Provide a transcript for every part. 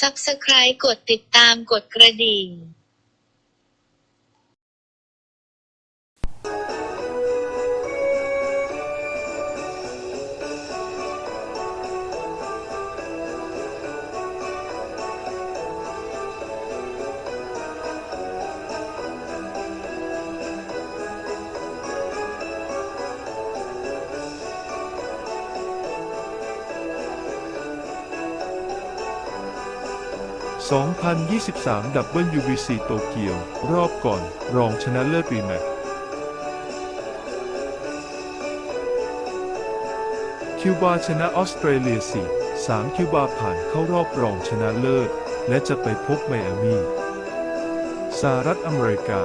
Subscribe กดติดตามกดกระดิ่ง 2023 WBC โตเกียว รอบก่อน รองชนะเลิศรีแมตช์คิวบาชนะออสเตรเลีย 4 3 คิวบาผ่านเข้ารอบรองชนะเลิศ และจะไปพบไมอามีสหรัฐอเมริกา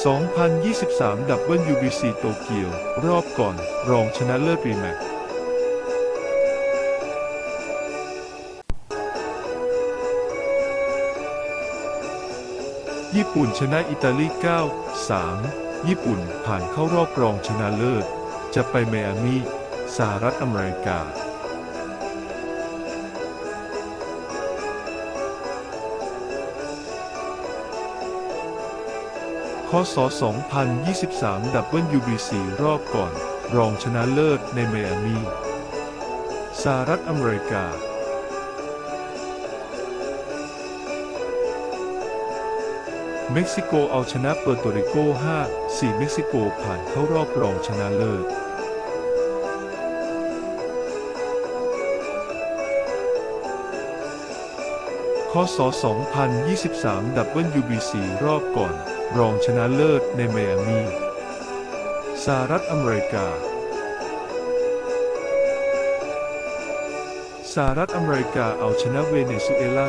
2023 WBC โตเกียว รอบก่อน รองชนะเลิศรีแมตช์ญี่ปุ่นชนะอิตาลี 9 3 ญี่ปุ่นผ่านเข้ารอบรองชนะเลิศ จะไปไมอามีสหรัฐอเมริกา คศ 2023 WBC รอบก่อน รองชนะเลิศในไมอามีสหรัฐอเมริกา เม็กซิโกเอาชนะเปอร์โตริโก 5 4 เม็กซิโกผ่านเข้ารอบรองชนะเลิศ คศ2023 WBC รอบก่อน รองชนะเลิศในไมอามีสหรัฐอเมริกาสหรัฐอเมริกาเอาชนะเวเนซุเอลา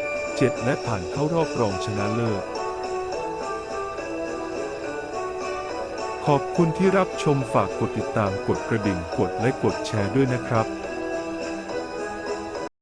9 7 และผ่านเข้ารอบรองชนะเลิศ ขอบคุณที่รับชมฝากกดติดตามกดกระดิ่งกดและกดแชร์ด้วยนะครับ